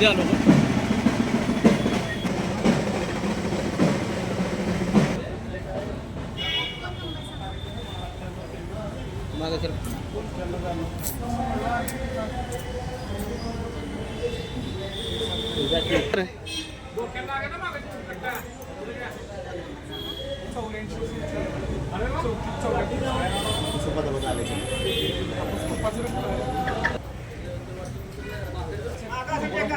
मध्ये आलो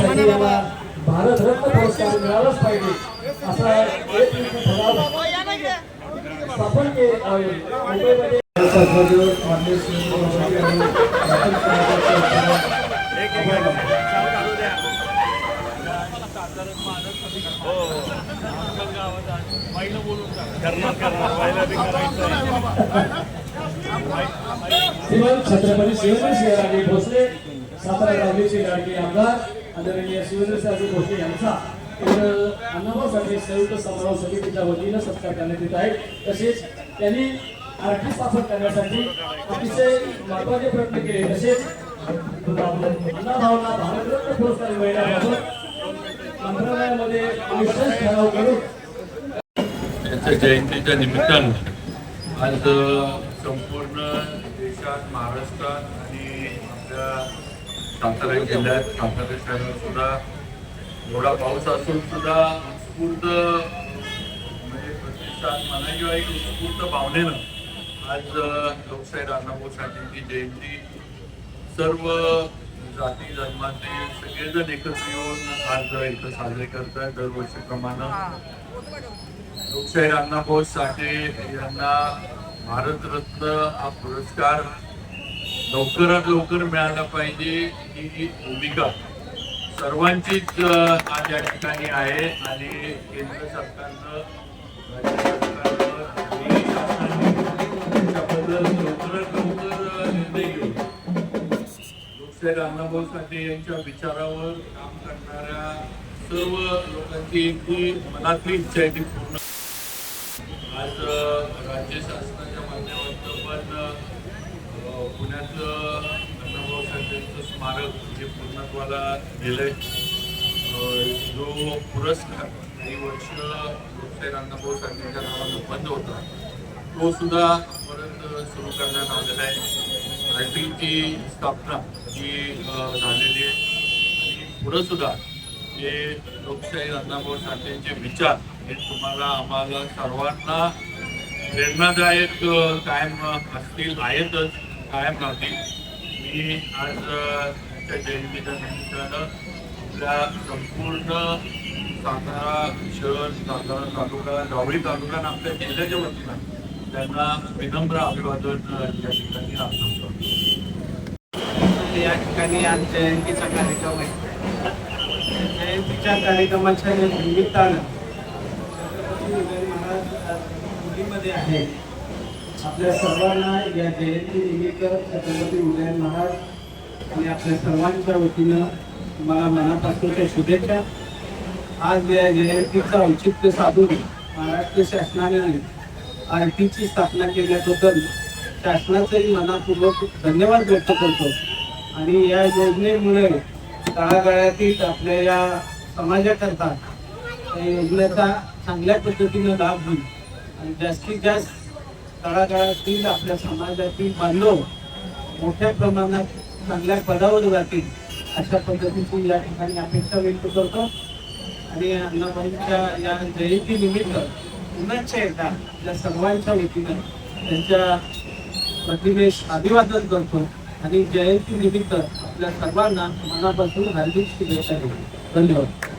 साठे यांना भारत रत्न पुरस्कार मिळालाच पाहिजे असा एक निश्चित ठराव स्थापन मुंबईमध्ये सर्वजण छत्रपती शिवेंद्र सिंहराजे भोसले सातारा गावचे लाडके आमदार आदरणीय शिवेंद्र सिंहराजे भोसले यांचा अण्णाभाऊसाठी संयुक्त समारोह समितीच्या वतीनं सत्कार करण्यात येत आहे तसेच त्यांनी आर्थिक स्थापन करण्यासाठी अतिशय महत्त्वाचे प्रयत्न केले. तसेच अण्णाभाऊंना भारतरत्न पुरस्कार मिळण्याबाबत मंत्रालयामध्ये विशेष ठराव करून त्यांच्या जयंतीच्या निमित्तानं आज संपूर्ण देशात महाराष्ट्रात आणि आपल्या सातारा जिल्ह्यात सातारा शहरात सुद्धा एवढा पाऊस असून सुद्धा उत्स्फूर्त म्हणजे प्रतिसाद म्हणा किंवा एक उत्स्फूर्त भावनेनं आज लोकशाही राणाभाऊ साठेंची जयंती सर्व जाती धर्माचे सगळेजण एकत्र येऊन आज इथं साजरे करतात दरवर्षीप्रमाणे. लोकशाही अण्णाभाऊ साठे यांना भारतरत्न हा पुरस्कार लवकरात लवकर मिळाला पाहिजे ही भूमिका सर्वांचीच आज या ठिकाणी आहे आणि केंद्र सरकारनं राज्य सरकारनं आणि लवकरात लवकर निर्णय घेऊन लोकशाही अण्णाभाऊ साठे यांच्या विचारावर काम करणाऱ्या सर्व लोकांची जी मनातली इच्छा आहे ती पूर्ण. आज राज्य शासनाच्या माध्यमातून पण पुण्यातलं त्यांचं स्मारक जे पूर्णत्वाला गेलंय आहे जो पुरस्कार काही वर्ष लोकशाही अण्णाभाऊ साठेंच्या नावानं बंद होता तो सुद्धा परत सुरू करण्यात आलेला आहे. रायटिंगची स्थापना ही झालेली आहे. आणि पुढं सुद्धा जे लोकशाही अण्णाभाऊ साठेंचे विचार हे तुम्हाला आम्हाला सर्वांना प्रेरणादायक कायम असतील आहेतच कायम राहतील. की आज अ, त्यांच्या जयंतीच्या निमित्तानं आपल्या संपूर्ण सातारा शहर सातारा तालुका जावळी तालुका आणि आपल्या जिल्ह्याच्या वतीनं त्यांना विनम्र अभिवादन अ, या ठिकाणी राहतो या ठिकाणी आज जयंतीचा कार्यक्रम आहे. जयंतीच्या कार्यक्रमाच्या निमित्तानं छत्रपती महाराज दिल्लीमध्ये आहे आपल्या सर्वांना या जयंतीनिमित्त छत्रपती उदयन महाराज आणि आपल्या सर्वांच्या वतीनं मला मनापासूनच्या शुभेच्छा. आज या जयंतीचं औचित्य साधून महाराष्ट्र शासनाने आर टीची स्थापना केल्याबद्दल शासनाचंही मनापूर्वक धन्यवाद व्यक्त करतो. आणि या योजनेमुळे तळागाळातील आपल्या या समाजाकरता या योजनेचा चांगल्या पद्धतीनं लाभ होईल. आणि जास्तीत जास्त तळागाळातील आपल्या समाजातील बांधव मोठ्या प्रमाणात चांगल्या पदावर जातील अशा पद्धतीची या ठिकाणी अपेक्षा व्यक्त करतो. आणि अण्णाभाऊंच्या या जयंती निमित्त पुन्हा एकदा या सर्वांच्या वतीनं त्यांच्या प्रतिमेस अभिवादन करतो. आणि जयंती निमित्त आपल्या सर्वांना मनापासून हार्दिक शुभेच्छा देतो. धन्यवाद.